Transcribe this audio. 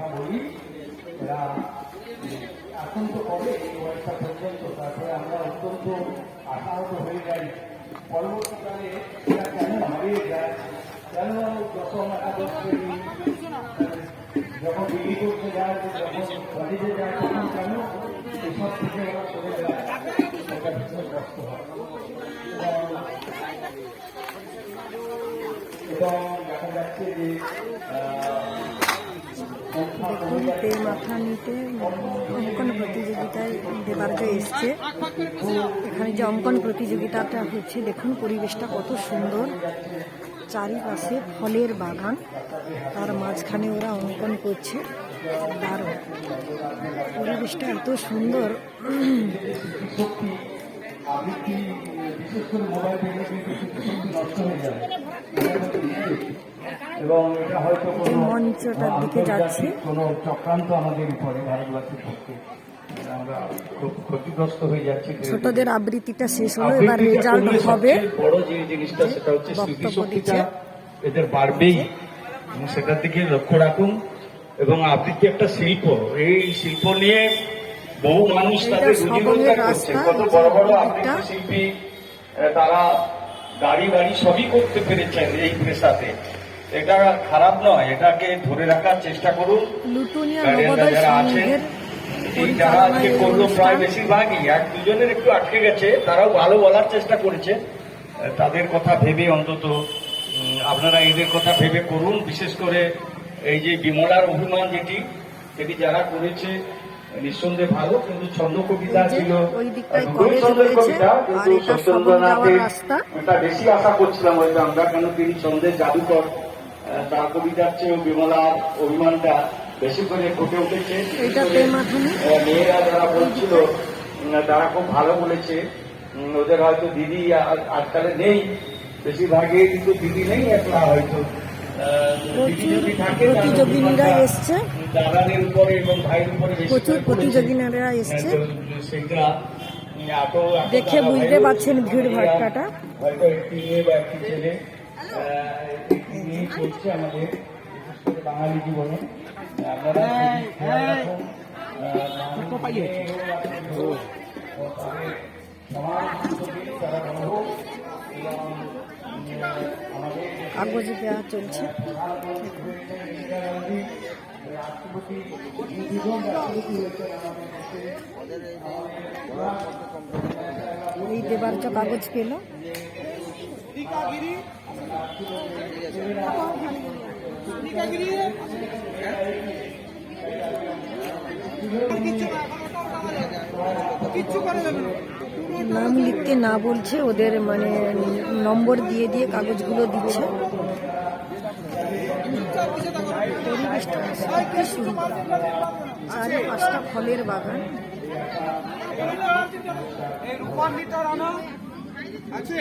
কথা বলি, এরা এখন তো এই বয়সটা পর্যন্ত? তারপরে আমরা অত্যন্ত আশাহত হয়ে যাই। পরবর্তীকালে এটা কেন হারিয়ে যায়? কেন যখন একাদশ শ্রেণি যখন ডিগ্রি করতে যায়, যখন কলেজে যায়, তখন কেন এসব থেকে ওরা চলে যায়? এটা ভীষণ কষ্ট হয়। এবং দেখা যাচ্ছে যে দেখুন মাথা নিতে অঙ্কন প্রতিযোগিতায় দেবার্য এসছে, এখানে যে অঙ্কন প্রতিযোগিতাটা হচ্ছে, দেখুন পরিবেশটা কত সুন্দর। চারিপাশে ফলের বাগান, তার মাঝখানে ওরা অঙ্কন করছে। দারুণ। পরিবেশটা এত সুন্দর। বিশেষ করে মোবাইল কিন্তু নষ্ট হয়ে যাবে। এবং এটা হয়তো কোনো মঞ্চটার দিকে যাচ্ছি। কোনো চক্রান্ত আমাদের উপরে ভারতবাসীর পক্ষে আমরা খুব ক্ষতিগ্রস্ত হয়ে যাচ্ছি ছোটদের আবৃত্তিটা শেষ হলো এবার রেজাল্ট হবে বড় যে জিনিসটা সেটা হচ্ছে স্মৃতিশক্তিটা। এদের বাড়বেই সেটার দিকে লক্ষ্য রাখুন এবং আবৃত্তি একটা শিল্প এই শিল্প নিয়ে বহু মানুষ তাদের রুজি রোজগার করছে। কত বড় বড়। আবৃত্তি শিল্পী তারা গাড়ি বাড়ি সবই করতে পেরেছেন এই পেশাতে। এটা খারাপ নয় এটাকে ধরে রাখার চেষ্টা করুন। যারা আছেন এই যারা আজকে করল প্রায় বেশিরভাগই এক দুজনের একটু আটকে গেছে তারাও ভালো বলার চেষ্টা করেছে। তাদের কথা ভেবে অন্তত আপনারা এদের কথা ভেবে করুন। বিশেষ করে এই যে বিমলার অভিমান যেটি এটি যারা করেছে নিঃসন্দেহে ভালো কিন্তু ছন্দ কবিতা ছিল দুটোই ছন্দের কবিতা, কিন্তু সত্যেন্দ্রনাথের বেশি আশা করছিলাম হয়তো আমরা কেন তিনি ছন্দের জাদুকর তার কবিতার চেয়েও বিমলার অভিমানটা বেশি করে ফুটে উঠেছে। মেয়েরা যারা বলছিল তারা খুব ভালো বলেছে। ওদের হয়তো দিদি আজকালে নেই বেশিরভাগই কিন্তু দিদি নেই একলা হয়তো। দিদি যদি থাকে দাদাদের উপরে এবং ভাইয়ের উপরে প্রচুর। প্রতিযোগিনীরা এসছে হ্যাঁ, সেটা দেখে বুঝতে পারছেন ভিড় ভাট্টাটা। হয়তো একটি মেয়ে বা একটি ছেলে একটি নিয়ে চলছে আমাদের বাঙালি জীবনে আপনারা কাগজ দেওয়া চলছে এই দেবার্য কাগজ পেল। নাম লিখতে না বলছে, ওদের মানে নম্বর দিয়ে দিয়ে কাগজগুলো দিচ্ছে। পরিবেশটা সত্যি সুন্দর চারি পাঁচটা ফলের বাগান আছে